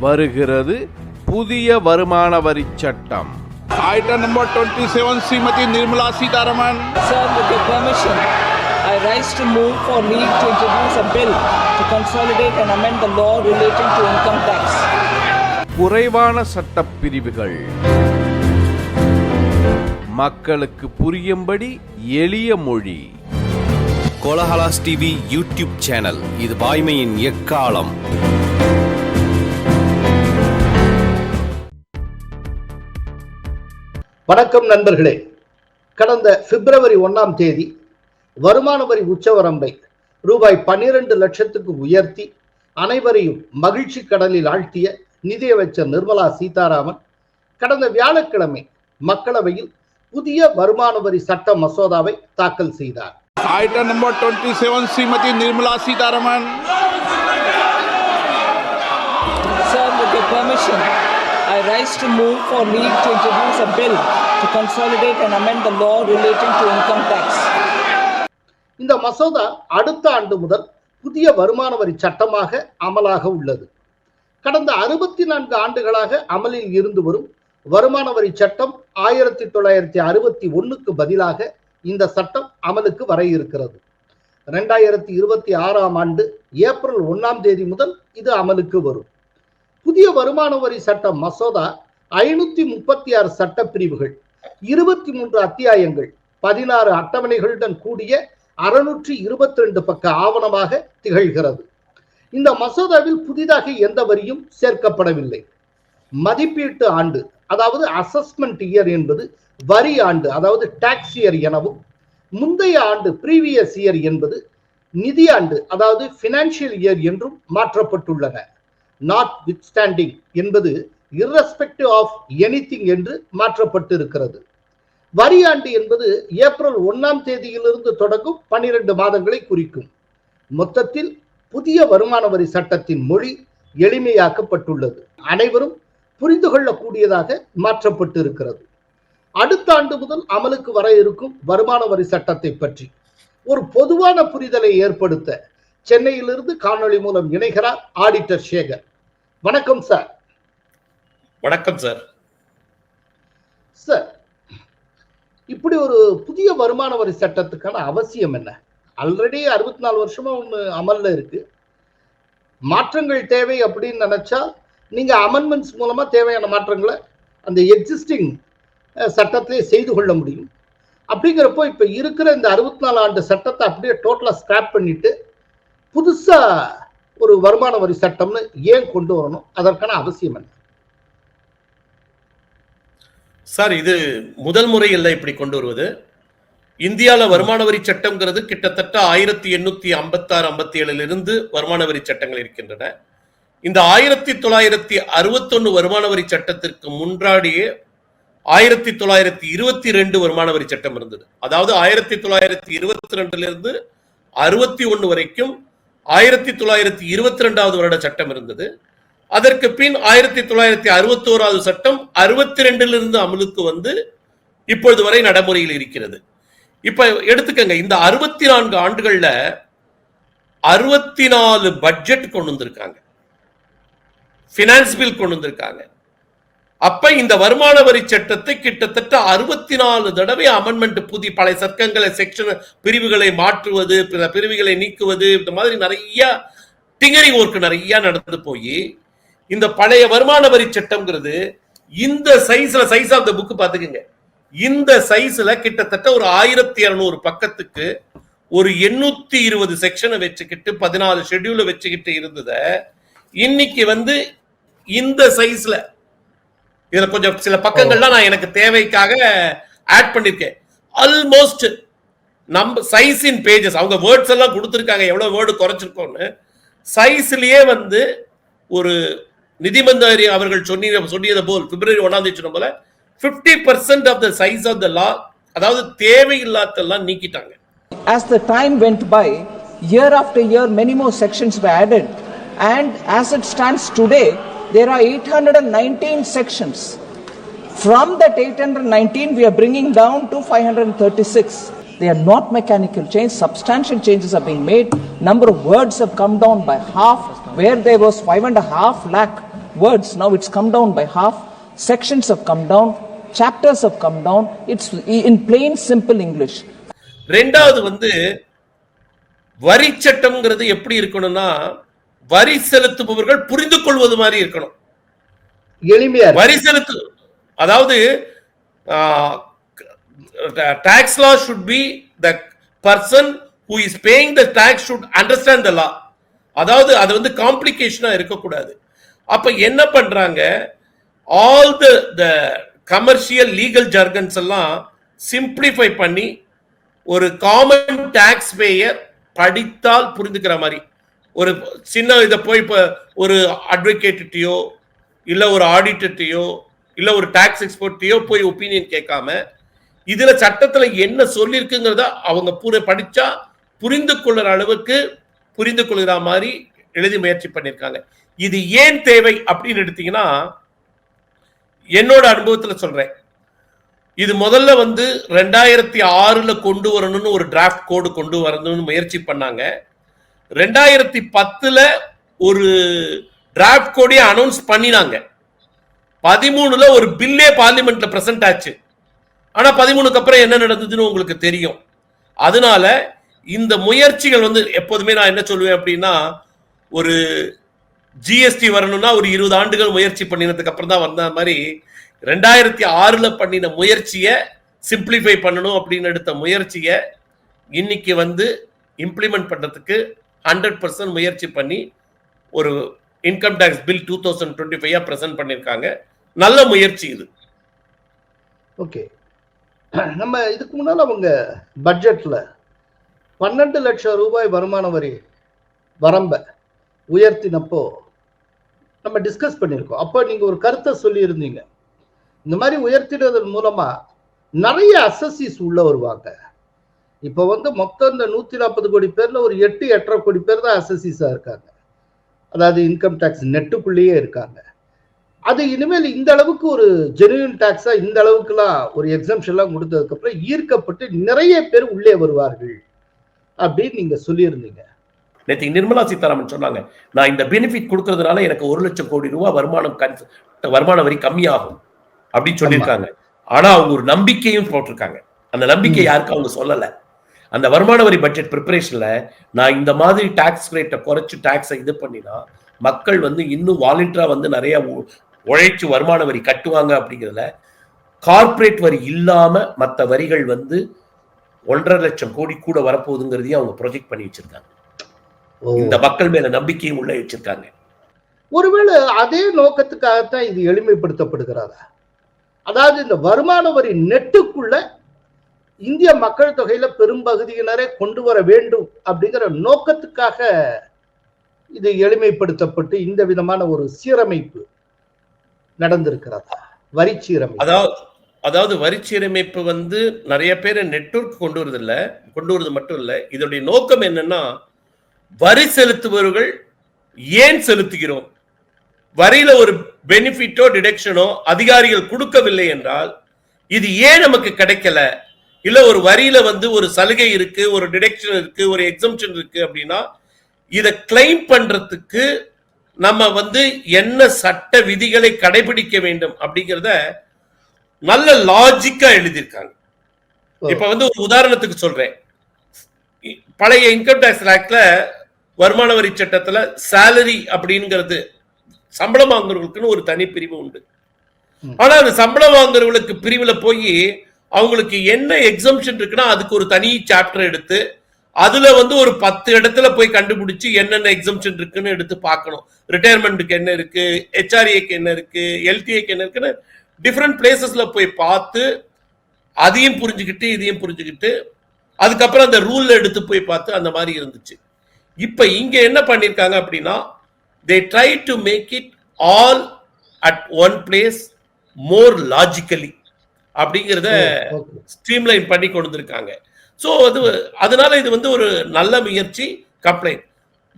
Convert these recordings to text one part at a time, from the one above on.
வருகிறது புதிய வருமான வரி சட்டம் Item number 27, Srimati Nirmala Sitaraman. Sir, with your permission, I rise to move for leave to introduce a bill to consolidate and amend the law relating to income tax. குறைவான சட்டப்பிரிவுகள் மக்களுக்கு புரியும்படி எளிய மொழி கோலஹலாஸ் டிவி யூடியூப் சேனல் இது வாய்மையின் எக்காலம் வணக்கம் நண்பர்களே கடந்த பிப்ரவரி ஒண்ணாம் தேதி வருமான வரி உச்சவரம்பை ரூபாய் பன்னிரண்டு லட்சத்துக்கு உயர்த்தி அனைவரையும் மகிழ்ச்சி கடலில் ஆழ்த்திய நிதியமைச்சர் நிர்மலா சீதாராமன் கடந்த வியாழக்கிழமை மக்களவையில் புதிய வருமான வரி சட்ட மசோதாவை தாக்கல் செய்தார் Item number 27, Srimati Nirmala Sitaraman. Sir, with your permission, I rise to move for leave to introduce a bill to consolidate and amend the law relating to income tax. இந்த மசோதா அடுத்த ஆண்டு முதல் புதிய வருமான வரி சட்டமாக அமலாக உள்ளது. கடந்த அறுபத்தி நான்கு ஆண்டுகளாக அமலில் இருந்து வரும் வருமான வரி சட்டம் ஆயிரத்தி தொள்ளாயிரத்தி அறுபத்தி ஒன்னுக்கு பதிலாக இந்த சட்டம் அமலுக்கு வர இருக்கிறது. ரெண்டாயிரத்தி இருபத்தி ஆறாம் ஆண்டு ஏப்ரல் ஒன்னாம் தேதி முதல் இது அமலுக்கு வரும். புதிய வருமான வரி சட்ட மசோதா ஐநூத்தி முப்பத்தி ஆறு சட்ட பிரிவுகள் இருபத்தி மூன்று அத்தியாயங்கள் பதினாறு அட்டவணைகளுடன் கூடிய அறுநூற்றி இருபத்தி ரெண்டு பக்க ஆவணமாக திகழ்கிறது. இந்த மசோதாவில் புதிதாக எந்த வரியும் சேர்க்கப்படவில்லை. மதிப்பீட்டு ஆண்டு அதாவது அசஸ்மெண்ட் இயர் என்பது வரி ஆண்டு அதாவது டாக்ஸ் இயர் எனவும் முந்தைய ஆண்டு ப்ரீவியஸ் இயர் என்பது நிதியாண்டு அதாவது பினான்சியல் இயர் என்றும் மாற்றப்பட்டுள்ளன. நாட் வித்ஸ்டாண்டிங் என்பது இர்ரெஸ்பெக்டிவ் ஆஃப் எனிதிங் என்று மாற்றப்பட்டு இருக்கிறது வரி ஆண்டு என்பது ஏப்ரல் ஒண்ணாம் தேதியிலிருந்து தொடங்கும் பன்னிரண்டு மாதங்களை குறிக்கும். மொத்தத்தில் புதிய வருமான வரி சட்டத்தின் மொழி எளிமையாக்கப்பட்டுள்ளது. அனைவரும் புரிந்து கொள்ளக்கூடியதாக மாற்றப்பட்டு இருக்கிறது அடுத்த ஆண்டு முதல் அமலுக்கு வர இருக்கும் வருமான வரி சட்டத்தை பற்றி ஒரு பொதுவான புரிதலை ஏற்படுத்த சென்னையிலிருந்து காணொளி மூலம் இணைகிறார் ஆடிட்டர் சேகர். வணக்கம் சார் வணக்கம் சார் சார் இப்படி ஒரு புதிய வருமான வரி சட்டத்துக்கான அவசியம் என்ன? ஆல்ரெடி அறுபத்தி நாலு வருஷமா ஒன்று அமல்ல இருக்கு. மாற்றங்கள் தேவை அப்படின்னு நினைச்சா நீங்க அமெண்ட்மெண்ட்ஸ் மூலமா தேவையான மாற்றங்களை அந்த எக்ஸிஸ்டிங் சட்டத்திலே செய்து கொள்ள முடியும். அப்படிங்கிறப்போ இப்ப இருக்கிற இந்த அறுபத்தி நாலு ஆண்டு சட்டத்தை அப்படியே டோட்டலா ஸ்கிராப் பண்ணிட்டு புதுசா ஒரு வருமான வரி சட்டம்னு ஏன் கொண்டு வரணும்? அதற்கான அவசியம் என்ன? சார் இது முதல் முறை இல்லை இப்படி கொண்டு வருவது. இந்தியால வருமான வரி சட்டம்ங்கிறது கிட்டத்தட்ட ஆயிரத்தி எண்ணூத்தி ஐம்பத்தாறு ஐம்பத்தி ஏழுல இருந்து வருமான வரி சட்டங்கள் இருக்கின்றன. இந்த ஆயிரத்தி தொள்ளாயிரத்தி அறுபத்தொன்னு வருமான வரி சட்டத்திற்கு முன்னாடியே ஆயிரத்தி தொள்ளாயிரத்தி இருபத்தி ரெண்டு வருமான வரி சட்டம் இருந்தது. அதாவது ஆயிரத்தி தொள்ளாயிரத்தி இருபத்தி ரெண்டுல இருந்து அறுபத்தி ஒன்று வரைக்கும் ஆயிரத்தி தொள்ளாயிரத்தி இருபத்தி ரெண்டாவது வருட சட்டம் இருந்தது. அதற்கு பின் ஆயிரத்தி தொள்ளாயிரத்தி அறுபத்தி ஓராவது சட்டம் அறுபத்தி ரெண்டிலிருந்து அமலுக்கு வந்து இப்பொழுது வரை நடைமுறையில் இருக்கிறது. இப்ப எடுத்துக்கங்க இந்த அறுபத்தி நான்கு ஆண்டுகள்ல அறுபத்தி நாலு பட்ஜெட் கொண்டு வந்திருக்காங்க. பினான்ஸ் பில் கொண்டு வந்திருக்காங்க. அப்ப இந்த வருமான வரி சட்டத்தை கிட்டத்தட்ட அறுபத்தி நாலு தடவை அமெண்ட்மெண்ட் புதிய பழைய சர்க்கங்களை செக்ஷன் பிரிவுகளை மாற்றுவது பிற பிரிவுகளை நீக்குவது இந்த மாதிரி நிறைய டிங்கரிங் ஒர்க் நிறைய நடந்து போய் இந்த பழைய வருமான வரி சட்டம்ங்கிறது இந்த சைஸ்ல சைஸ் ஆஃப் த புக் பாத்துக்கங்க இந்த சைஸ்ல கிட்டத்தட்ட ஒரு ஆயிரத்தி இருநூறு பக்கத்துக்கு ஒரு எண்ணூத்தி இருபது செக்ஷனை வச்சுக்கிட்டு பதினாலு ஷெட்யூல வச்சுக்கிட்டு இருந்தத இன்னைக்கு வந்து இந்த சைஸ்ல இதுல கொஞ்சம் சில பக்கங்கள்லாம் நான் எனக்கு தேவைக்காக ஆட் பண்ணிருக்கேன். ஆல்மோஸ்ட் நம்ம சைஸ் இன் பேஜஸ் அவங்க வேர்ட்ஸ் எல்லாம் கொடுத்துருக்காங்க. எவ்வளவு வேர்டு குறைச்சிருக்கோம்னு. சைஸ்லயே வந்து ஒரு நிதிமந்திரி அவர்கள் சொன்னி சொன்னியது போல் பிப்ரவரி ஒன்னாம் தேதி சொன்ன போல fifty percent of the size of the law அதாவது தேவையில்லாதெல்லாம் நீக்கிட்டாங்க. As the time went by, year after year, many more sections were added. And as it stands today, there are 819 sections. From that 819, we are bringing down to 536. They are not mechanical change. Substantial changes are being made. Number of words have come down by half. Where there was five and a half lakh words, now it's come down by half. Sections have come down, chapters have come down. It's in plain, simple English. ரெண்டாவது வந்து வரி சட்டம்ங்கிறது எப்படி இருக்கணும்னா வரி செலுத்துபவர்கள் புரிந்து கொள்வது மாதிரி இருக்கணும். எளிமையா. வரி செலுத்து அதாவது tax law should be the person who is paying the tax should understand the law அதாவது அது வந்து காம்ப்ளிகேஷனா இருக்கக்கூடாது. அப்ப என்ன பண்றாங்க? All the the commercial legal jargons எல்லாம் சிம்பிளிஃபை பண்ணி ஒரு காமன் டாக்ஸ் பேயர் படித்தால் புரிந்துக்கிற மாதிரி. ஒரு சின்ன இதை போய் இப்போ ஒரு அட்வொகேட்டையோ இல்லை ஒரு ஆடிட்டர்ட்டையோ இல்லை ஒரு டாக்ஸ் எக்ஸ்பர்ட்டையோ போய் ஒப்பீனியன் கேட்காம இதில் சட்டத்தில் என்ன சொல்லியிருக்குங்கிறத அவங்க பூர படித்தா புரிந்து கொள்ளுற அளவுக்கு புரிந்து கொள்கிற மாதிரி எழுதி முயற்சி பண்ணியிருக்காங்க இது ஏன் தேவை அப்படின்னு எடுத்தீங்கன்னா என்னோட அனுபவத்தில் சொல்கிறேன் இது முதல்ல வந்து ரெண்டாயிரத்தி ஆறில் கொண்டு வரணும்னு ஒரு டிராஃப்ட் கோடு கொண்டு வரணும்னு முயற்சி பண்ணாங்க. ரெண்டாயிரத்தி பத்துல ஒரு டிராஃப்ட் கோடே அனௌன்ஸ் பண்ணினாங்க. பதிமூணுல ஒரு பில்லே பார்லிமெண்ட்ல பிரசன்ட் ஆச்சு. ஆனா பதிமூணுக்கு அப்புறம் என்ன நடந்ததுன்னு உங்களுக்கு தெரியும். அதனால இந்த முயற்சிகள் வந்து எப்போதுமே நான் என்ன சொல்லுவேன் அப்படின்னா ஒரு ஜிஎஸ்டி வரணும்னா ஒரு இருபது ஆண்டுகள் முயற்சி பண்ணினதுக்கு அப்புறம் தான் வந்த மாதிரி ரெண்டாயிரத்தி ஆறுல பண்ணின முயற்சியை சிம்பிளிஃபை பண்ணணும் அப்படின்னு எடுத்த முயற்சியை இன்னைக்கு வந்து இம்ப்ளிமெண்ட் பண்ணுறதுக்கு ஹண்ட்ரட் பர்சன்ட் முயற்சி பண்ணி ஒரு income tax bill two thousand twenty five present பண்ணியிருக்காங்க நல்ல முயற்சி இது. ஓகே நம்ம இதுக்கு முன்னால் அவங்க பட்ஜெட்டில் பன்னெண்டு லட்சம் ரூபாய் வருமான வரி வரம்ப உயர்த்தினப்போ நம்ம டிஸ்கஸ் பண்ணியிருக்கோம். அப்போ நீங்கள் ஒரு கருத்தை சொல்லியிருந்தீங்க. இந்த மாதிரி உயர்த்திடுவதன் மூலமாக நிறைய அசசிஸ் உள்ள வருவாங்க. இப்போ வந்து மொத்தம் இந்த நூத்தி நாற்பது கோடி பேர்ல ஒரு எட்டு எட்டரை கோடி பேர் தான் அசசிஸா இருக்காங்க. அதாவது இன்கம் டேக்ஸ் நெட்டுக்குள்ளேயே இருக்காங்க. அது இனிமேல் இந்த அளவுக்கு ஒரு ஜெனுவின் டாக்ஸா இந்த அளவுக்குலாம் ஒரு எக்ஸம்ஷன்லாம் கொடுத்ததுக்கு அப்புறம் ஈர்க்கப்பட்டு நிறைய பேர் உள்ளே வருவார்கள் அப்படின்னு நீங்க சொல்லியிருந்தீங்க. நேற்று நிர்மலா சீதாராமன் சொன்னாங்க நான் இந்த பெனிஃபிட் கொடுக்கறதுனால எனக்கு ஒரு லட்சம் கோடி ரூபாய் வருமானம் வருமான வரி கம்மியாகும். அப்படின்னு சொல்லியிருக்காங்க. ஆனா அவங்க ஒரு நம்பிக்கையும் போட்டிருக்காங்க. அந்த நம்பிக்கை யாருக்கும் அவங்க சொல்லல. அந்த வருமான வரி பட்ஜெட் ப்ரிப்பரேஷன்ல நான் இந்த மாதிரி டாக்ஸ் ரேட்டை குறைச்சு டாக்ஸை இது பண்ணினா மக்கள் வந்து இன்னும் வாலண்டியரா வந்து நிறைய உழைச்சு வருமான வரி கட்டுவாங்க அப்படிங்கிறதுல கார்ப்பரேட் வரி இல்லாம மற்ற வரிகள் வந்து ஒன்றரை லட்சம் கோடி கூட வரப்போகுதுங்கிறதையும் அவங்க ப்ரொஜெக்ட் பண்ணி வச்சிருக்காங்க. இந்த மக்கள் மேல நம்பிக்கையும் உள்ள வச்சிருக்காங்க. ஒருவேளை அதே நோக்கத்துக்காகத்தான் இது எளிமைப்படுத்தப்படுகிறதா அதாவது இந்த வருமான வரி நெட்டுக்குள்ள இந்திய மக்கள் தொகையில பெரும்பகுதியினரை கொண்டு வர வேண்டும் அப்படிங்கிற நோக்கத்துக்காக இது எளிமைப்படுத்தப்பட்டு இந்த விதமான ஒரு சீரமைப்பு நடந்திருக்கிறதா? வரி சீரமைப்பு. அதாவது அதாவது வரி சீரமைப்பு வந்து நிறைய பேரை நெட்வொர்க் கொண்டு வருது இல்ல கொண்டு வரது மட்டும் இல்ல. இதோடைய நோக்கம் என்னன்னா வரி செலுத்துபவர்கள் ஏன் செலுத்துகிறோம்? வரியில ஒரு பெனிஃபிட்டோ டிடெக்ஷனோ அதிகாரிகள் கொடுக்கவில்லை என்றால் இது ஏன் நமக்கு கிடைக்கல? இல்ல ஒரு வரியில வந்து ஒரு சலுகை இருக்கு ஒரு டிடக்ஷன் இருக்கு ஒரு எக்ஸம்ஷன் இருக்கு அப்படின்னா இதை கிளைம் பண்றதுக்கு நம்ம வந்து என்ன சட்ட விதிகளை கடைபிடிக்க வேண்டும் அப்படிங்கிறத நல்ல லாஜிக்கா எழுதியிருக்காங்க. இப்ப வந்து ஒரு உதாரணத்துக்கு சொல்றேன் பழைய இன்கம் டேக்ஸ் ஆக்ட்ல வருமான வரி சட்டத்துல salary அப்படிங்கிறது சம்பளம் வாங்குறவங்களுக்குன்னு ஒரு தனி பிரிவு உண்டு. ஆனா அந்த சம்பளம் வாங்குறவங்களுக்கு பிரிவுல போய் அவங்களுக்கு என்ன எக்ஸம்ஷன் இருக்குன்னா அதுக்கு ஒரு தனி சாப்டர் எடுத்து அதுல வந்து ஒரு பத்து இடத்துல போய் கண்டுபிடிச்சு என்னென்ன எக்ஸம்ஷன் இருக்குன்னு எடுத்து பார்க்கணும். ரிட்டையர்மெண்ட்டுக்கு என்ன இருக்கு? ஹெச்ஆர்ஏக்கு என்ன இருக்கு? எல்டிஏக்கு என்ன இருக்குன்னு டிஃப்ரெண்ட் பிளேசஸ்ல போய் பார்த்து அதையும் புரிஞ்சுக்கிட்டு இதையும் புரிஞ்சுக்கிட்டு அதுக்கப்புறம் அந்த ரூல்ல எடுத்து போய் பார்த்து அந்த மாதிரி இருந்துச்சு. இப்ப இங்க என்ன பண்ணிருக்காங்க அப்படின்னா they try to make it all at one place more logically அப்படிங்கிறத ஸ்ட்ரீம்லைன் பண்ணி கொண்டு வந்திருக்காங்க ஸோ அது அதனால இது வந்து ஒரு நல்ல முயற்சி கம்ப்ளைண்ட்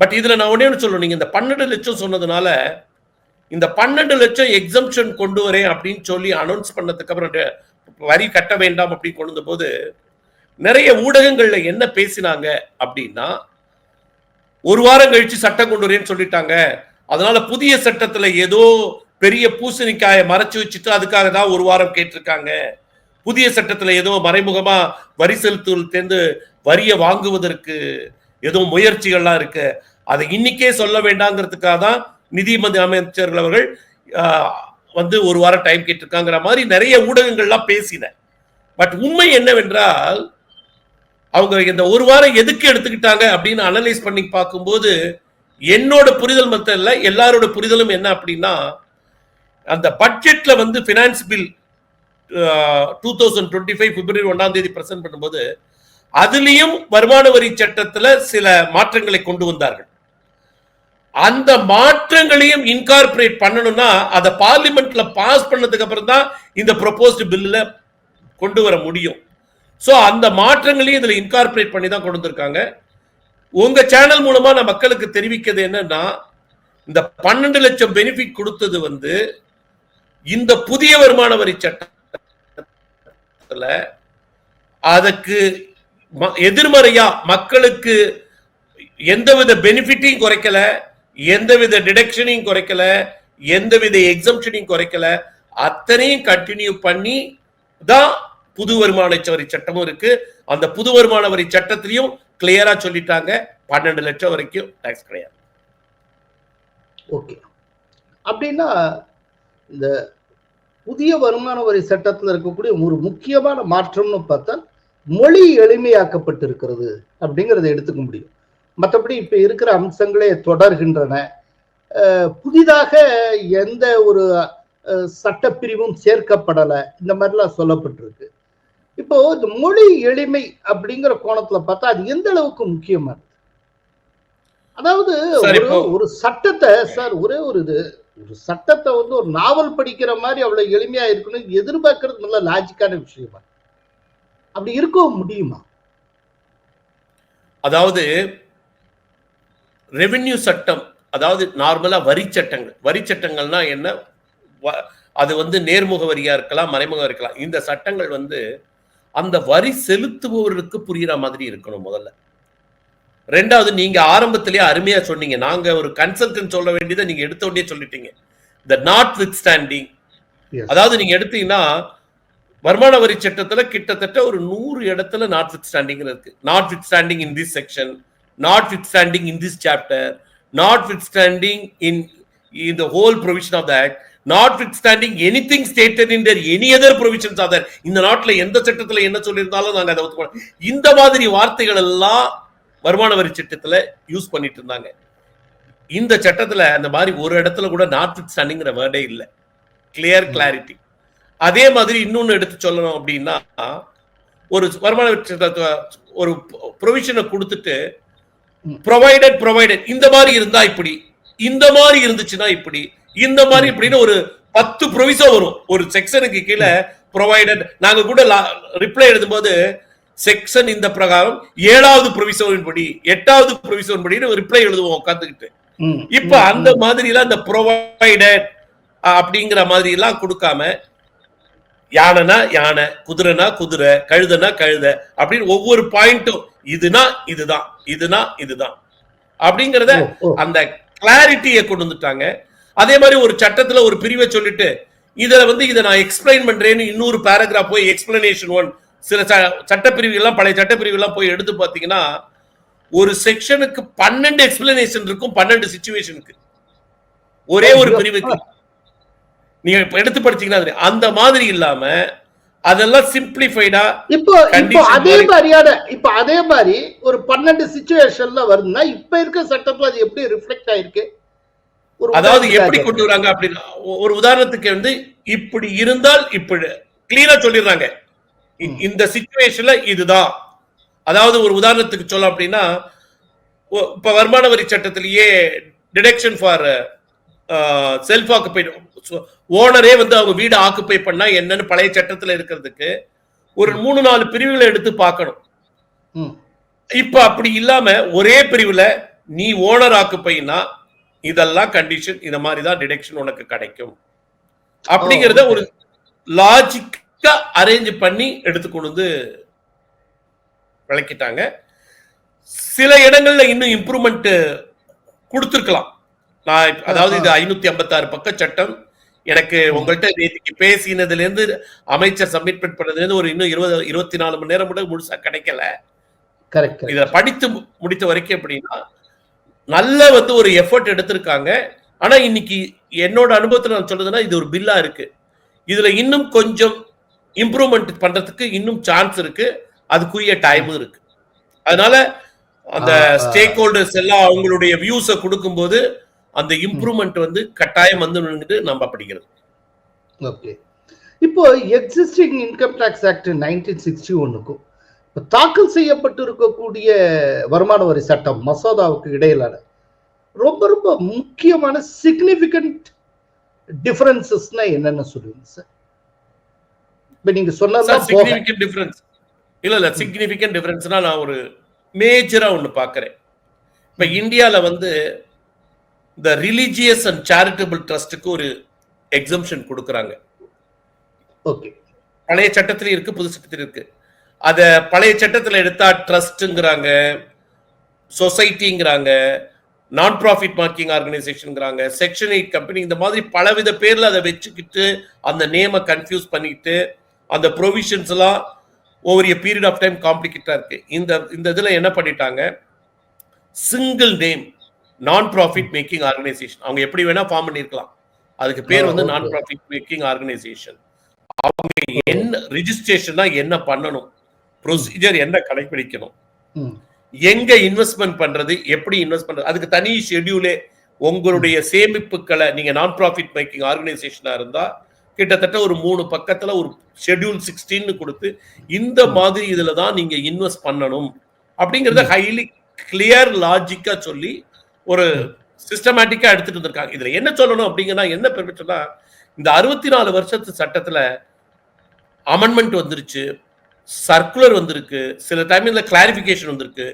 பட் இதுல நான் ஒண்ணே ஒன்று சொல்லணும். நீங்க இந்த பன்னெண்டு லட்சம் சொன்னதுனால இந்த பன்னெண்டு லட்சம் எக்ஸம்ஷன் கொண்டு வரேன் அப்படின்னு சொல்லி அனௌன்ஸ் பண்ணதுக்கு அப்புறம் வரி கட்ட வேண்டாம் அப்படின்னு கொண்டு வந்தபோது நிறைய ஊடகங்கள்ல என்ன பேசினாங்க அப்படின்னா ஒரு வாரம் கழிச்சு சட்டம் கொண்டு வரேன்னு சொல்லிட்டாங்க. அதனால புதிய சட்டத்துல ஏதோ பெரிய பூசணிக்காயை மறைச்சு வச்சுட்டு அதுக்காக தான் ஒரு வாரம் கேட்டிருக்காங்க. புதிய சட்டத்துல ஏதோ மறைமுகமா வரி செலுத்துவதில் வரியை வாங்குவதற்கு ஏதோ முயற்சிகள்லாம் இருக்கு. அதை இன்னைக்கே சொல்ல வேண்டாங்கிறதுக்காக தான் நிதிமன்ற அமைச்சர்கள் அவர்கள் வந்து ஒரு வாரம் டைம் கேட்டிருக்காங்கிற மாதிரி நிறைய ஊடகங்கள்லாம் பேசின. பட் உண்மை என்னவென்றால் அவங்க இந்த ஒரு வாரம் எதுக்கு எடுத்துக்கிட்டாங்க அப்படின்னு அனலைஸ் பண்ணி பார்க்கும்போது என்னோட புரிதல் மட்டும் இல்லை எல்லாரோட புரிதலும் என்ன அப்படின்னா அந்த பட்ஜெட்ல வந்து finance bill two thousand twenty five February ஒன்றாம் தேதி பிரசன்ட் பண்ணும்போது அதுலேயும் வருமான வரி சட்டத்தில் சில மாற்றங்களை கொண்டு வந்தார்கள். அந்த மாற்றங்களையும் இன்கார்பரேட் பண்ணணும்னா அதை பார்லிமெண்ட்ல பாஸ் பண்ணதுக்கு அப்புறம் தான் இந்த ப்ரொபோஸ்டு பில்லில் கொண்டு வர முடியும். ஸோ அந்த மாற்றங்களையும் இதில் இன்கார்பரேட் பண்ணி தான் கொண்டு வந்திருக்காங்க. உங்க சேனல் மூலமா நான் மக்களுக்கு தெரிவிக்கிறது என்னன்னா இந்த பன்னெண்டு லட்சம் பெனிஃபிட் கொடுத்தது வந்து இந்த புதிய வருமான வரி சட்டத்துல அதுக்கு ம- எதிர்மறையா மக்களுக்கு எந்தவித பெனிஃபிட்டையும் குறைக்கல எந்தவித டிடக்ஷனையும் குறைக்கல எந்தவித எக்ஸம்ஷனையும் குறைக்கல. அத்தனையும் கண்டினியூ பண்ணி தான் புது வருமான வரி சட்டமும் இருக்கு. அந்த புது வருமான வரி சட்டத்திலையும் கிளியரா சொல்லிட்டாங்க. பன்னெண்டு லட்சம் வரைக்கும் டாக்ஸ் கிடையாது. ஓகே அப்படின்னா இந்த புதிய வருமான வரி சட்டத்தில் இருக்கக்கூடிய ஒரு முக்கியமான மாற்றம்னு பார்த்தா மொழி எளிமையாக்கப்பட்டிருக்கிறது அப்படிங்கிறத எடுத்துக்க முடியும். மற்றபடி இப்ப இருக்கிற அம்சங்களே தொடர்கின்றன. புதிதாக எந்த ஒரு சட்டப்பிரிவும் சேர்க்கப்படலை. இந்த மாதிரிலாம் சொல்லப்பட்டிருக்கு. இப்போ இந்த மொழி எளிமை அப்படிங்கிற கோணத்துல பார்த்தா அது எந்த அளவுக்கு முக்கியமானது? அதாவது ஒரு சட்டத்தை சார் ஒரே ஒரு இது. ஒரு சட்டத்தை வந்து ஒரு நாவல் படிக்கிற மாதிரி அவ்வளவு எளிமையா இருக்கணும். எதிர்பார்க்கறது நல்ல லாஜிக்கான விஷயமா? அப்படி இருக்கவும் முடியுமா? அதாவது ரெவென்யூ சட்டம் அதாவது நார்மலா வரி சட்டங்கள். வரி சட்டங்கள்னா என்ன? வ- அது வந்து நேர்முக வரியா இருக்கலாம் மறைமுகம் இருக்கலாம். இந்த சட்டங்கள் வந்து அந்த வரி செலுத்துபவர்களுக்கு புரியுற மாதிரி இருக்கணும் முதல்ல. ரெண்டாவது நீங்க ஆரம்பத்திலேயே அருமையா சொன்னீங்க. நாங்க ஒரு கன்சல்டன்ட் சொல்ல வேண்டியதை நீங்க எடுத்த உடனே சொல்லிட்டீங்க. இந்த நாட் வித் ஸ்டாண்டிங். அதாவது நீங்க எடுத்தீங்கன்னா வருமான வரி சட்டத்துல கிட்டத்தட்ட ஒரு நூறு இடத்துல நாட் வித் ஸ்டாண்டிங் இருக்கு. Notwithstanding in this section notwithstanding in this chapter notwithstanding in in the whole provision of the act notwithstanding anything stated in the any other provisions of the இந்த நாட்டுல எந்த சட்டத்துல என்ன சொல்லியிருந்தாலும் நாங்க அதை ஒத்துக்கணும் இந்த மாதிரி வார்த்தைகள் எல்லாம் வருமான வரி சட்டத்தில் யூஸ் பண்ணிட்டு இருந்தாங்க. இந்த சட்டத்தில் அந்த மாதிரி ஒரு இடத்துல கூட நாட் வித் ஸ்டாண்டிங்கிற வேர்டே இல்லை. கிளியர் கிளாரிட்டி அதே மாதிரி இன்னொன்று எடுத்து சொல்லணும் அப்படின்னா ஒரு வருமான வரி சட்டத்தை ஒரு ப்ரொவிஷனை கொடுத்துட்டு ப்ரொவைடட் ப்ரொவைடட் இந்த மாதிரி இருந்தா இப்படி இந்த மாதிரி இருந்துச்சுன்னா இப்படி இந்த மாதிரி இப்படின்னு ஒரு பத்து ப்ரொவிசோ வரும். ஒரு செக்ஷனுக்கு கீழே ப்ரொவைடட் நாங்க கூட ரிப்ளை எழுதும்போது செக்ஷன் இந்த பிரகாரம் ஏழாவது ப்ரொவிசோவின் படி எட்டாவது ப்ரொவிசோவின் படின்னு ரிப்ளை எழுதுவோம் உட்காந்துக்கிட்டு இப்ப அந்த மாதிரி எல்லாம் இந்த ப்ரொவைடட் அப்படிங்கிற மாதிரி எல்லாம் கொடுக்காம யானைனா யானை குதிரைனா குதிரை கழுதைனா கழுதை அப்படின்னு ஒவ்வொரு பாயிண்ட்டும் இதுனா இதுதான் இதுனா இதுதான். அப்படிங்கறத. அந்த கிளாரிட்டியை கொண்டு வந்துட்டாங்க. அதே மாதிரி ஒரு சட்டத்துல ஒரு பிரிவை சொல்லிட்டு இதுல வந்து இதை நான் எக்ஸ்பிளைன் பண்றேன்னு இன்னொரு பேராகிராஃப் போய் எக்ஸ்பிளனேஷன் ஒன் சில ச- சட்டப்பிரிவு எல்லாம் பழைய சட்டப்பிரிவு எல்லாம் போய் எடுத்து பாத்தீங்கன்னா ஒரு செக்ஷனுக்கு பன்னெண்டு எக்ஸ்பிளனேஷன் இருக்கும் பன்னெண்டு சுச்சுவேஷனுக்கு ஒரே ஒரு பிரிவுக்கு. நீங்க இப்ப எடுத்து படிச்சீங்கன்னா. அந்த மாதிரி இல்லாம அதெல்லாம் சிம்பிளிஃபைடா இப்போ இப்போ அதே மாதிரி- மாதிரியான இப்போ அதே மாதிரி ஒரு பன்னெண்டு சுச்சுவேஷன்ல வருதுன்னா இப்ப இருக்க சட்டத்துல அது எப்படி ரிஃப்ளெக்ட் ஆயிருக்கு? அதாவது எப்படி கொண்டு வராங்க அப்படின்னா ஒரு உதாரணத்துக்கு வந்து இப்படி இருந்தால் இப்படி. கிளீனா சொல்லிடுறாங்க. இந்த சிச்சுவேஷன்ல இதுதான். அதாவது ஒரு உதாரணத்துக்கு சொல்ல அப்படின்னா இப்ப வருமான வரி சட்டத்திலேயே டிடக்ஷன் ஃபார் செல்ஃப் ஆக்குபைட் ஓனரே வந்து அவங்க வீடு ஆக்குப்பை பண்ணா என்னன்னு பழைய சட்டத்துல இருக்கிறதுக்கு ஒரு மூணு நாலு பிரிவுகளை எடுத்து பார்க்கணும். இப்ப அப்படி இல்லாம ஒரே பிரிவுல நீ ஓனர் ஆக்குப்பைனா இதெல்லாம் கண்டிஷன் இந்த மாதிரி தான் டிடக்ஷன் உனக்கு கிடைக்கும். அப்படிங்கறத. ஒரு லாஜிக்கா அரேஞ்ச் பண்ணி எடுத்து கொண்டு வந்து விளக்கிட்டாங்க. சில இடங்கள்ல இன்னும் இம்ப்ரூவ்மெண்ட் கொடுத்துருக்கலாம். நான் அதாவது இது ஐநூத்தி ஐம்பத்தாறு பக்க சட்டம். எனக்கு உங்கள்கிட்ட நேற்றுக்கு பேசினதுல இருந்து அமைச்சர் சப்மிட் பண்ணதுல இருந்து ஒரு இன்னும் இருபது இருபத்தி நாலு மணி நேரம் கூட முழுசா கிடைக்கல. கரெக்ட் இத படித்து முடித்த வரைக்கும் எப்படின்னா நல்ல வந்து ஒரு எஃபர்ட் எடுத்திருக்காங்க. ஆனா இன்னைக்கு என்னோட அனுபவத்துல நான் சொல்றதுன்னா இது ஒரு பில்லா இருக்கு. இதுல இன்னும் கொஞ்சம் இம்ப்ரூவ்மெண்ட் பண்றதுக்கு இன்னும் சான்ஸ் இருக்கு. அதுக்குரிய டைமும் இருக்கு. அதனால அந்த. ஸ்டேக் ஹோல்டர்ஸ் எல்லாம் அவங்களுடைய வியூஸை கொடுக்கும்போது அந்த இம்ப்ரூவ்மெண்ட் வந்து கட்டாயம் வந்து நம்பப்படுகிறது ஓகே இப்போ existing income tax act nineteen sixty ஒன்னுக்கும் தாக்கல் செய்யப்பட்டிருக்கக்கூடிய வருமான வரி சட்டம் மசோதாவுக்கு இடையிலான ரொம்ப ரொம்ப முக்கியமான சிக்னிபிகண்ட் டிஃபரன்சஸ்னா என்னென்ன சொல்லுவீங்க சார் இப்ப நீங்க போக சிக்னிபிகன்ட் டிஃபரன்ஸ் இல்ல இல்ல சிக்னிபிகன்ட் டிஃபரன்ஸ்னா நான் ஒரு மேஜரா ஒண்ணு பாக்குறேன். இப்ப இந்தியால வந்து இந்த ரிலிஜியஸ் அண்ட் சேரிட்டபிள் ட்ரஸ்ட்டுக்கு ஒரு எக்ஸம்ஷன் கொடுக்குறாங்க. ஓகே பழைய சட்டத்திலயும் இருக்கு புது சட்டத்திலும் இருக்கு. அத பழைய சட்டத்துல எடுத்தா ட்ரஸ்ட்ங்கிறாங்க சொசைட்டிங்கிறாங்க நான் ப்ராஃபிட் மார்க்கிங் ஆர்கனைசேஷன்ங்கிறாங்க செக்ஷன் எயிட் கம்பெனி இந்த மாதிரி பலவித பேர்ல அதை வச்சுக்கிட்டு அந்த நேமை கன்ஃபியூஸ் பண்ணிட்டு அந்த ப்ரொவிஷன்ஸ் எல்லாம் over a period of time காம்ப்ளிகேட்டா இருக்கு. இந்த இந்த இதுல என்ன பண்ணிட்டாங்க? Single name non profit making organisation அவங்க எப்படி வேணா ஃபார்ம் பண்ணிருக்கலாம். அதுக்கு பேர் வந்து நான். ப்ராஃபிட் மேக்கிங் ஆர்கனைசேஷன் அவங்க என்ன ரிஜிஸ்ட்ரேஷனா என்ன பண்ணணும்? ப்ரொசீஜர் என்ன கடைபிடிக்கணும் எங்க இன்வெஸ்ட்மெண்ட் பண்றது? எப்படி இன்வெஸ்ட் பண்றது? அதுக்கு தனி ஷெட்யூலே உங்களுடைய சேமிப்புகளை நீங்க நான் ப்ராஃபிட் மேக்கிங் ஆர்கனைசேஷனா இருந்தா கிட்டத்தட்ட ஒரு மூணு பக்கத்துல ஒரு ஷெட்யூல் சிக்ஸ்டீன் கொடுத்து இந்த மாதிரி இதுல தான் நீங்க இன்வெஸ்ட் பண்ணணும் அப்படிங்கறத ஹைலி கிளியர் லாஜிக்கா சொல்லி ஒரு சிஸ்டமேட்டிக்கா எடுத்துட்டு வந்திருக்காங்க. இதுல என்ன சொல்லணும் அப்படிங்கன்னா என்ன பெருமிச்சோம்னா இந்த அறுபத்தி நாலு வருஷத்து சட்டத்துல அமெண்ட்மெண்ட் வந்துருச்சு சர்க்குலர் வந்திருக்கு சில டைம்ல கிளாரிபிகேஷன் வந்திருக்கு.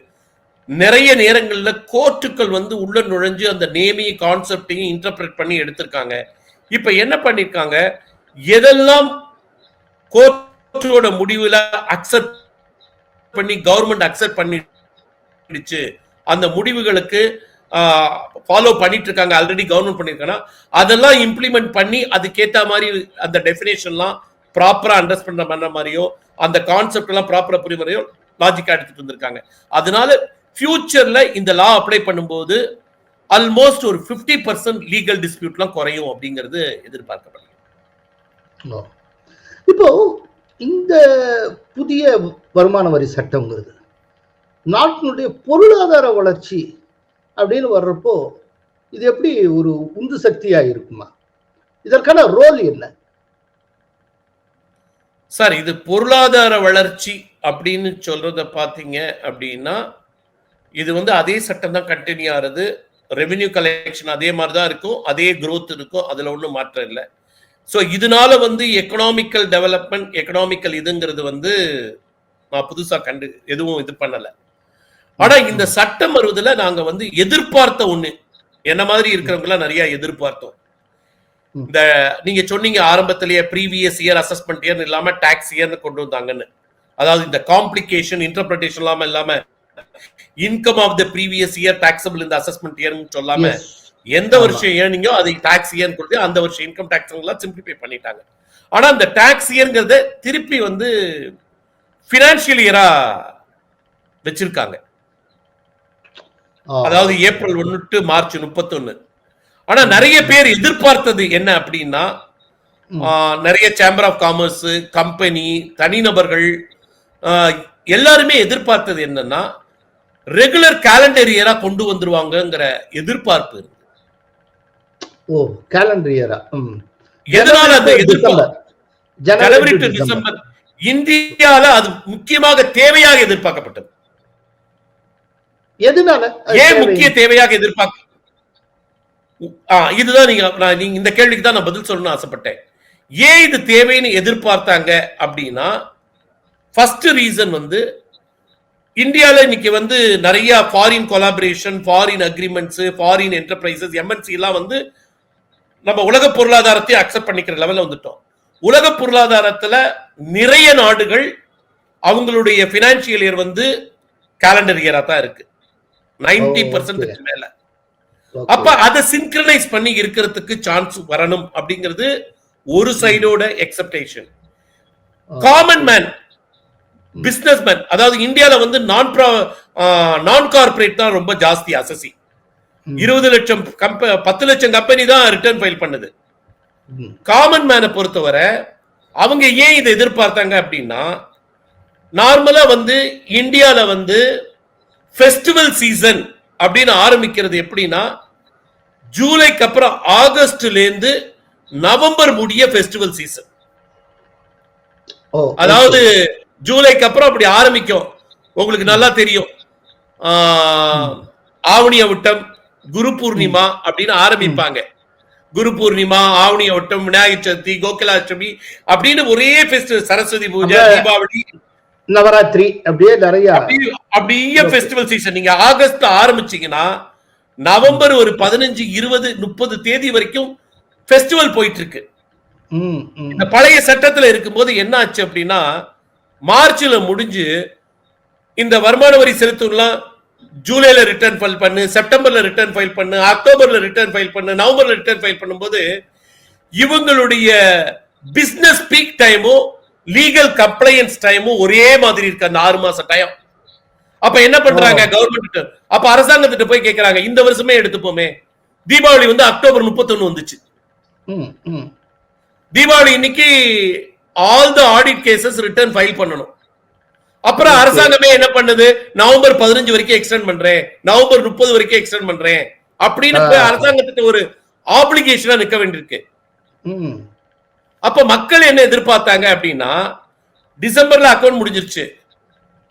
நிறைய நேரங்கள்ல கோர்ட்டுக்கள் வந்து உள்ள நுழைஞ்சு அந்த நேமையும் கான்செப்டையும் இன்டர்பிரட் பண்ணி எடுத்திருக்காங்க. இப்ப என்ன பண்ணிருக்காங்க? எதெல்லாம் கோர்ட்டோட முடிவுல அக்செப்ட் பண்ணி கவர்மெண்ட் அக்செப்ட் பண்ணிடுச்சு அந்த முடிவுகளுக்கு ஃபாலோ பண்ணிட்டு இருக்காங்க ஆல்ரெடி கவர்மெண்ட் பண்ணியிருக்காங்க அதெல்லாம் இம்ப்ளிமெண்ட் பண்ணி அதுக்கேற்ற மாதிரி அந்த டெஃபினேஷன்லாம் ப்ராப்பராக அண்டர்ஸ்டாண்ட் பண்ண மாதிரியோ அந்த கான்செப்ட் எல்லாம் ப்ராப்பராக புரிய மாதிரியோ லாஜிக்கா எடுத்துட்டு வந்திருக்காங்க. அதனால ஃபியூச்சர்ல இந்த லா அப்ளை பண்ணும்போது ஆல்மோஸ்ட் ஒரு 50% பர்சன்ட் லீகல் டிஸ்பியூட்லாம் குறையும் அப்படிங்கிறது எதிர்பார்க்கப்படுது. இப்போ இந்த புதிய வருமான வரி சட்டங்கிறது நாட்டினுடைய பொருளாதார வளர்ச்சி அப்படின்னு வர்றப்போ இது எப்படி ஒரு உந்து சக்தியா இருக்குமா? இதற்கான ரோல் என்ன? சார் இது பொருளாதார வளர்ச்சி அப்படின்னு சொல்றத பார்த்தீங்க அப்படின்னா இது வந்து அதே சட்டம் தான் கண்டினியூ ஆகுது ரெவென்யூ கலெக்ஷன் அதே மாதிரி தான் இருக்கும். அதே குரோத் இருக்கும். அதுல ஒன்றும் மாற்றம் இல்லை. ஸோ இதனால வந்து எக்கனாமிக்கல் டெவலப்மெண்ட் எக்கனாமிக்கல் இதுங்கிறது வந்து நான் புதுசா கண்டு எதுவும் இது பண்ணல. ஆனா இந்த சட்டம் வருவதுல நாங்க வந்து எதிர்பார்த்த ஒண்ணு. என்ன மாதிரி இருக்கிறவங்க எல்லாம் நிறைய எதிர்பார்த்தோம். இந்த நீங்க சொன்னீங்க ஆரம்பத்திலேயே ப்ரீவியஸ் இயர் அசஸ்மெண்ட் இயர் இல்லாம டாக்ஸ் இயர்னு கொண்டு வந்தாங்கன்னு. அதாவது இந்த காம்ப்ளிகேஷன் இன்டர்பிரேஷன் இல்லாம இல்லாம income of the previous year taxable இந்த அசஸ்மெண்ட் இயர்னு சொல்லாம Yes. எந்த வருஷம் ஏர்னிங்கோ அதை டாக்ஸ் இயர்னு கொடுத்து அந்த வருஷம் இன்கம் டாக்ஸ் எல்லாம் சிம்பிளிஃபை பண்ணிட்டாங்க. ஆனா அந்த டாக்ஸ் இயர்ங்கிறத திருப்பி வந்து பினான்சியல் இயரா வச்சிருக்காங்க. அதாவது ஏப்ரல் ஒன்னு டு மார்ச் முப்பத்தொன்னு. ஆனா நிறைய பேர் எதிர்பார்த்தது என்ன அப்படின்னா நிறைய சேம்பர் ஆஃப் காமர்ஸ் கம்பெனி தனிநபர்கள் எல்லாருமே எதிர்பார்த்தது என்னன்னா ரெகுலர் கேலண்டர் இயரா கொண்டு வந்துருவாங்கங்கிற எதிர்பார்ப்பு. ஓ கேலண்டர் இயரா எதனால அந்த எதிர்பார்ப்பு ஜனவரி டு டிசம்பர் இந்தியால அது முக்கியமாக தேவையாக எதிர்பார்க்கப்பட்டது. எதனால? ஏன்? முக்கிய தேவையாக எதிர்பார்க்க இதுதான் நீங்க நான் நீங்க இந்த கேள்விக்கு தான் நான் பதில் சொல்லணும்னு ஆசைப்பட்டேன். ஏன் இது தேவைன்னு எதிர்பார்த்தாங்க அப்படின்னா ஃபர்ஸ்ட் ரீசன் வந்து இந்தியால இன்னைக்கு வந்து நிறைய foreign collaboration foreign agreements foreign enterprises MNC எல்லாம் வந்து நம்ம உலக பொருளாதாரத்தை அக்செப்ட் பண்ணிக்கிற லெவல்ல வந்துட்டோம். உலக பொருளாதாரத்துல நிறைய நாடுகள் அவங்களுடைய பினான்சியல் இயர் வந்து கேலண்டர் இயரா தான் இருக்கு. நைன்டி Oh, பர்சன்ட் மேல. அப்ப அதை சிங்க்ரனைஸ் பண்ணி இருக்கிறதுக்கு சான்ஸ் வரணும் அப்படிங்கிறது ஒரு சைடோட expectation common man businessman அதாவது இந்தியால வந்து நான் நான் கார்பரேட் தான் ரொம்ப ஜாஸ்தி அசசி இருபது லட்சம் கம்ப பத்து லட்சம் கம்பெனி தான் ரிட்டர்ன் ஃபைல் பண்ணுது. காமன் மேனை பொறுத்தவரை அவங்க ஏன் இதை எதிர்பார்த்தாங்க அப்படின்னா நார்மலா வந்து இந்தியால வந்து ஃபெஸ்டிவல் சீசன் அப்படின்னு ஆரம்பிக்கிறது எப்படின்னா ஜூலைக்கு அப்புறம் ஆகஸ்ட்ல இருந்து நவம்பர் முடிய ஃபெஸ்டிவல் சீசன் அதாவது ஜூலைக்கு அப்புறம் அப்படி ஆரம்பிக்கும். உங்களுக்கு நல்லா தெரியும். ஆஹ், ஆவணி அவிட்டம் குரு பூர்ணிமா அப்படின்னு ஆரம்பிப்பாங்க. குரு பூர்ணிமா ஆவணி அவிட்டம் விநாயகர் சதுர்த்தி கோகுலாஷ்டமி அப்படின்னு ஒரே ஃபெஸ்டிவல் சரஸ்வதி பூஜை தீபாவளி. நவராத்திரி அப்படியே நிறைய அப்படியே- ஃபெஸ்டிவல் சீசன் நீங்க ஆகஸ்ட் ஆரம்பிச்சீங்கன்னா நவம்பர் ஒரு பதினஞ்சு இருபது முப்பது தேதி வரைக்கும் ஃபெஸ்டிவல் போயிட்டு இருக்கு. இந்த பழைய சட்டத்துல இருக்கும்போது என்ன ஆச்சு அப்படின்னா மார்ச்ல முடிஞ்சு இந்த வருமான வரி செலுத்தலாம் ஜூலைல ரிட்டர்ன் ஃபைல் பண்ணு செப்டம்பர்ல ரிட்டர்ன் ஃபைல் பண்ணு அக்டோபர்ல ரிட்டர்ன் ஃபைல் பண்ணு நவம்பர்ல ரிட்டர்ன் ஃபைல் பண்ணும்போது இவங்களுடைய பிசினஸ் பீக் டைமும் லீகல் கம்ப்ளையன்ஸ் டைமும் ஒரே மாதிரி இருக்கு அந்த ஆறு மாச டைம் அப்ப என்ன பண்றாங்க கவர்மெண்ட் அப்ப அரசாங்கத்திட்ட போய் கேக்குறாங்க இந்த வருஷமே எடுத்துப்போமே. தீபாவளி வந்து அக்டோபர் முப்பத்தொன்னு வந்துச்சு. தீபாவளி இன்னைக்கு all the audit cases return file பண்ணணும். அப்புறம் அரசாங்கமே என்ன பண்ணுது? நவம்பர் பதினஞ்சு வரைக்கும் எக்ஸ்டெண்ட் பண்றேன். நவம்பர் முப்பது வரைக்கும் எக்ஸ்டெண்ட் பண்றேன். அப்படின்னு போய் அரசாங்கத்துக்கு ஒரு ஆப்ளிகேஷனா நிக்க வேண்டியிருக்கு. ம். அப்ப மக்கள் என்ன எதிர்பார்த்தாங்க அப்படின்னா டிசம்பர்ல அக்கௌண்ட் முடிஞ்சிருச்சு.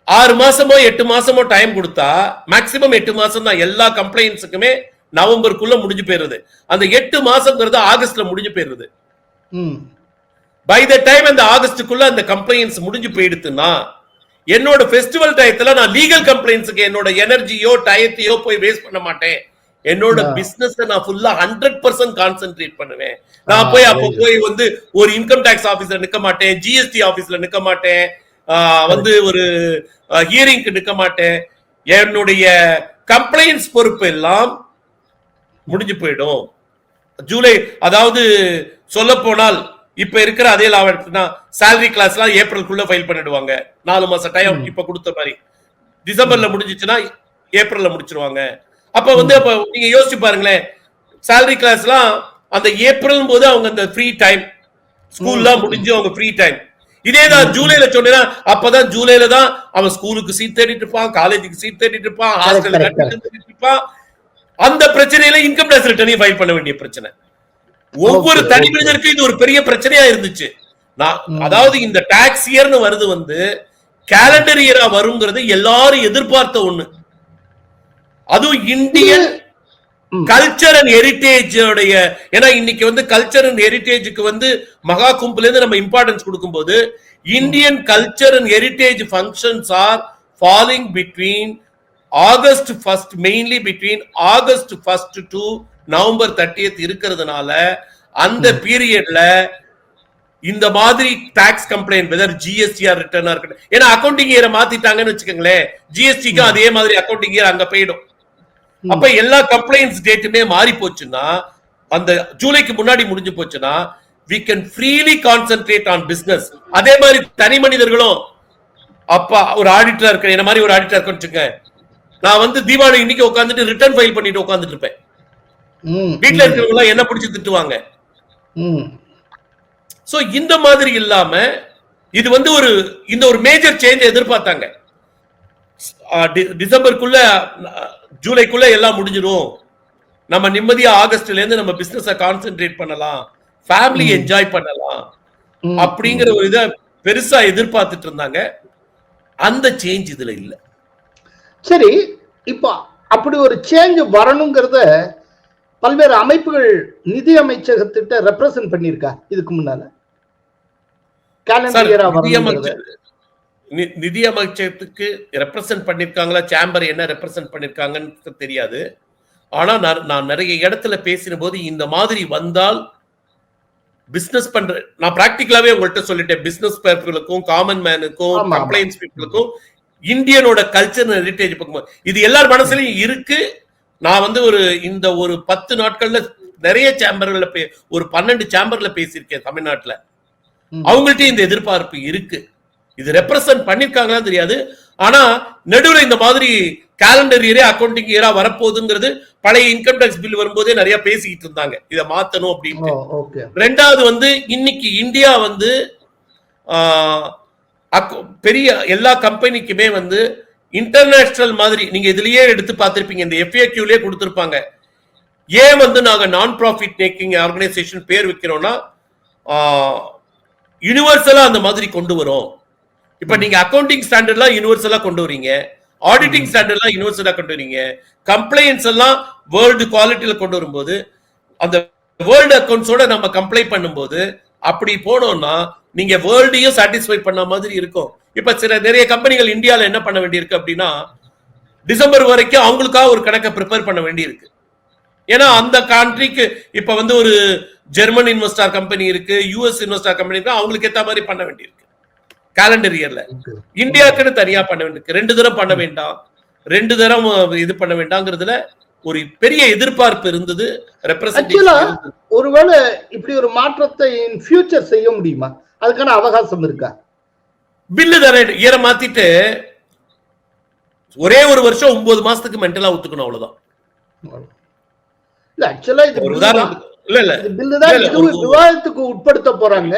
ஆறு மாசமோ எட்டு மாசமோ டைம் கொடுத்தா மேக்சிமம் எட்டு மாசம் தான் எல்லா கம்ப்ளைண்ட்ஸுக்குமே நவம்பருக்குள்ள முடிஞ்சு போயிருது அந்த எட்டு மாசங்கிறது ஆகஸ்ட்ல முடிஞ்சு போயிருது ம். பை த டைம் அந்த ஆகஸ்டுக்குள்ள அந்த கம்ப்ளைண்ட்ஸ் முடிஞ்சு போயிடுத்துன்னா என்னோட ஃபெஸ்டிவல் டயத்துல நான் லீகல் கம்ப்ளைண்ட்ஸுக்கு என்னோட எனர்ஜியோ டயத்தையோ போய் வேஸ்ட் பண்ண மாட்டேன். என்னோட பிசினஸ் நான் ஃபுல்லா ஹண்ட்ரட் பர்சன்ட் கான்சென்ட்ரேட் பண்ணுவேன். நான் போய் அப்போ போய் வந்து ஒரு இன்கம் டாக்ஸ் ஆபீஸ்ல நிக்க மாட்டேன் ஜிஎஸ்டி ஆபீஸ்ல நிக்க மாட்டேன். வந்து ஒரு ஹியரிங்க்கு நிக்க மாட்டேன். என்னுடைய கம்ப்ளைண்ட்ஸ் பொறுப்பு எல்லாம் முடிஞ்சு போயிடும். ஜூலை அதாவது சொல்ல போனால் இப்ப இருக்கிற அதே லாபம் salary கிளாஸ் எல்லாம் ஏப்ரலுக்குள்ள ஃபைல் பண்ணிடுவாங்க. நாலு மாசம் டைம் இப்ப கொடுத்த மாதிரி. டிசம்பர்ல முடிஞ்சிச்சுன்னா ஏப்ரல்ல முடிச்சிருவாங்க. அப்ப வந்து அப்ப நீங்க யோசிச்சு பாருங்களேன். salary கிளாஸ் எல்லாம் அந்த ஏப்ரல் போது அவங்க அந்த ஃப்ரீ டைம் ஸ்கூல்லாம் முடிஞ்சு அவங்க ஃப்ரீ டைம் இதே தான் ஜூலைல சொன்னேன்னா அப்பதான் ஜூலைல தான் அவன் ஸ்கூலுக்கு சீட் தேடிட்டு இருப்பான் காலேஜுக்கு சீட் தேடிட்டு இருப்பான் ஹாஸ்டல் இருப்பான். அந்த பிரச்சனையில இன்கம் டேக்ஸ் ரிட்டர்னையும் ஃபைல் பண்ண வேண்டிய பிரச்சனை. ஒவ்வொரு தனி. மனிதருக்கும் இது ஒரு பெரிய பிரச்சனையா இருந்துச்சு நான் அதாவது இந்த டாக்ஸ் இயர்னு வருது வந்து கேலண்டர் இயரா வருங்கிறது எல்லாரும் எதிர்பார்த்த ஒண்ணு அதுவும் இந்தியன். கல்ச்சர் அண்ட் ஹெரிட்டேஜ் உடைய ஏன்னா இன்னைக்கு வந்து கல்ச்சர் அண்ட் ஹெரிட்டேஜுக்கு வந்து மகா கும்பல இருந்து நம்ம இம்பார்ட்டன்ஸ் கொடுக்கும்போது Indian culture and heritage functions are falling between August first mainly between August first to November thirtieth இருக்கிறதுனால அந்த பீரியட்ல இந்த மாதிரி டாக்ஸ் கம்ப்ளைண்ட் வெதர் ஜிஎஸ்டிஆர் ரிட்டர்னா இருக்கட்டும் ஏன்னா அக்கௌண்டிங் இயரை மாத்திட்டாங்கன்னு வச்சுக்கோங்களேன். ஜிஎஸ்டிக்கு அதே மாதிரி அக்கௌண்டிங் இயர் அங்க போயிடும். அப்ப எல்லா கம்ப்ளைண்ட்ஸ் டேட்டுமே மாறி போச்சுன்னா அந்த ஜூலைக்கு முன்னாடி முடிஞ்சு போச்சுன்னா we can freely concentrate on business. அதே மாதிரி தனி மனிதர்களும் அப்பா ஒரு ஆடிட்டரா இருக்க என்ன மாதிரி ஒரு ஆடிட்டர் இருக்குன்னு நான் வந்து தீபாவளி இன்னைக்கு உட்காந்துட்டு ரிட்டர்ன் ஃபைல் பண்ணிட்டு உட்காந்துட்டு இருப்பேன். ம். வீட்ல இருக்கிறவங்க என்ன பிடிச்சி திட்டுவாங்க. ம். சோ இந்த மாதிரி இல்லாம இது வந்து ஒரு இந்த ஒரு மேஜர் சேஞ்ச் எதிர்பார்த்தாங்க. டிசம்பருக்குள்ள ஜூலைக்குள்ள எல்லாம் முடிஞ்சிரும். நம்ம நிம்மதியா ஆகஸ்ட்ல இருந்து நம்ம பிசினஸ கான்சென்ட்ரேட் பண்ணலாம். ஃபேமிலி என்ஜாய் பண்ணலாம். அப்படிங்கிற ஒரு இதை பெருசா எதிர்பார்த்துட்டு இருந்தாங்க. அந்த சேஞ்ச் இதுல இல்ல. சரி இப்போ அப்படி ஒரு சேஞ்ச் வரணுங்கிறத பல்வேறு அமைப்புகள் நிதி அமைச்சகத்திட்ட ரெப்ரசன்ட் பண்ணியிருக்கா இதுக்கு முன்னால. நிதி அமைச்சகத்துக்கு ரெப்ரசன்ட் பண்ணிருக்காங்களா சேம்பர் என்ன ரெப்ரசன்ட் பண்ணிருக்காங்கன்னு தெரியாது. ஆனா நான் நான் நிறைய இடத்துல பேசின போது இந்த மாதிரி வந்தால் பிசினஸ் பண்ற நான் பிராக்டிகலாவே உங்கள்கிட்ட சொல்லிட்டேன். பிசினஸ் பீப்புளுக்கும் காமன் மேனுக்கும். கம்ப்ளைண்ட்ஸ் பீப்புளுக்கும் இந்தியனோட கல்ச்சர் ஹெரிட்டேஜ் பக்கம் இது எல்லார் மனசுலயும் இருக்கு. நான் வந்து ஒரு இந்த ஒரு பத்து நாட்கள்ல நிறைய சேம்பர்ல ஒரு பன்னெண்டு சேம்பர்ல பேசியிருக்கேன் தமிழ்நாட்டுல. அவங்கள்ட்ட இந்த எதிர்பார்ப்பு இருக்கு. இது ரெப்ரசன்ட் பண்ணிருக்காங்களான்னு தெரியாது. ஆனா நடுவுல இந்த மாதிரி கேலண்டர் இயரே அக்கௌண்டிங் இயரா வரப்போகுதுங்கிறது பழைய இன்கம் டேக்ஸ் பில் வரும்போதே நிறைய பேசிக்கிட்டு இருந்தாங்க. இதை மாத்தணும் அப்படின்னு ரெண்டாவது வந்து இன்னைக்கு இந்தியா வந்து பெரிய எல்லா கம்பெனிக்குமே வந்து இன்டர்நேஷனல் மாதிரி நீங்க இதுலயே எடுத்து பார்த்திருப்பீங்க. இந்த எஃப்ஏக்யூலயே கொடுத்திருப்பாங்க. ஏன் வந்து நாங்க நான் ப்ராஃபிட் மேக்கிங் ஆர்கனைசேஷன் பேர் வைக்கிறோம்னா யுனிவர்சலா அந்த மாதிரி கொண்டு வரோம். இப்ப நீங்க அக்கவுண்டிங் ஸ்டாண்டர்ட்லாம் யூனிவர்சலா கொண்டு வரீங்க. ஆடிட்டிங் ஸ்டாண்டர்ட்லாம் யூனிவர்சலா கொண்டு வரீங்க. கம்ப்ளைண்ட்ஸ் எல்லாம் வேர்ல்டு குவாலிட்டியில கொண்டு வரும்போது அந்த வேர்ல்டு அக்கவுண்ட்ஸோட நம்ம கம்ப்ளை பண்ணும்போது அப்படி போனோம்னா நீங்க வேர்ல்டையும் சாட்டிஸ்ஃபை பண்ண மாதிரி இருக்கும். இப்ப சில நிறைய கம்பெனிகள் இந்தியால என்ன பண்ண வேண்டியிருக்கு அப்படின்னா டிசம்பர் வரைக்கும் அவங்களுக்காக ஒரு கணக்கை ப்ரிப்பேர் பண்ண வேண்டியிருக்கு. ஏன்னா அந்த கண்ட்ரிக்கு இப்ப வந்து ஒரு ஜெர்மன் இன்வெஸ்டார் கம்பெனி இருக்கு யூஎஸ் இன்வெஸ்டார் கம்பெனி இருக்கு அவங்களுக்கு ஏத்த மாதிரி பண்ண வேண்டியிருக்கு. கேலண்டர் இயர்ல இந்தியாவுக்குன்னு தனியா பண்ண வேண்டியிருக்கு. ரெண்டு தரம் பண்ண வேண்டாம். ரெண்டு தரம் இது பண்ண வேண்டாங்கிறதுல ஒரு பெரிய எதிர்பார்ப்பு இருந்தது. ஒருவேளை இப்படி ஒரு மாற்றத்தை இன் ஃபியூச்சர் செய்ய முடியுமா? அதுக்கான அவகாசம் இருக்கா? பில்லு தானே இயரை மாத்திட்டு ஒரே ஒரு வருஷம் ஒன்பது மாசத்துக்கு மென்டலா ஒத்துக்கணும் அவ்வளவுதான். இல்ல ஆக்சுவலா இது இல்ல பில்லு தான் விவாதத்துக்கு உட்படுத்த போறாங்க.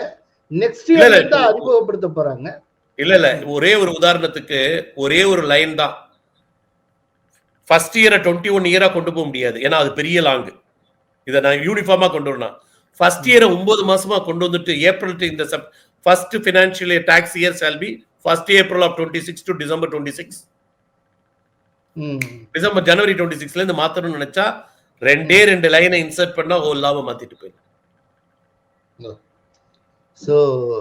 நெக்ஸ்ட் இயர் தான் அறிமுகப்படுத்த போறாங்க. இல்ல இல்ல. ஒரே ஒரு உதாரணத்துக்கு ஒரே ஒரு லைன் தான். ஃபர்ஸ்ட் இயரை டுவெண்ட்டி ஒன் இயரா கொண்டு போக முடியாது. ஏன்னா அது பெரிய லாங் இதை நான் யூனிஃபார்மா கொண்டு வரணும். ஃபர்ஸ்ட் இயரை ஒன்பது மாசமா கொண்டு வந்துட்டு ஏப்ரல் டு இந்த first financial year tax year shall be first April of twenty six to December twenty six. December January twenty சிக்ஸ்ல இருந்து மாத்தணும்னு நினைச்சா ரெண்டே ரெண்டு லைனை இன்சர்ட் பண்ணா ஒரு லாபம் மாத்திட்டு போயிடும்.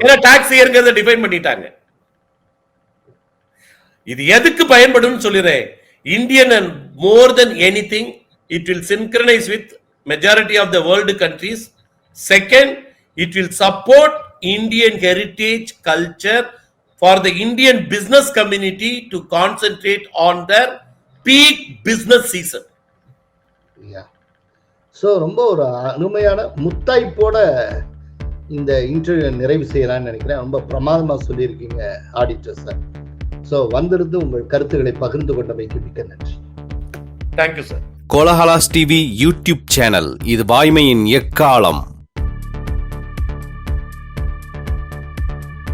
ஏன்னா டாக்ஸ் இயர்ங்கிறத டிஃபைன் பண்ணிட்டாங்க. இது எதுக்கு பயன்படும் சொல்லிடுறேன். Indian and more than anything it will synchronise with majority of the world countries second it will support Indian heritage culture for the Indian business community to concentrate on the peak business season yeah. So, ரொம்ப ஒரு அருமையான முத்தாய்ப்போட இந்த interview நிறைவு செய்யலாம்னு நினைக்கிறேன். ரொம்ப பிரமாதமா சொல்லியிருக்கீங்க ஆடிட்டர் சார் ஸோ வந்திருந்து உங்கள் கருத்துக்களை பகிர்ந்து கொண்டமைக்கு மிக்க நன்றி. Thank you sir Kolahalas TV YouTube channel இது வாய்மையின் எக்காலம்.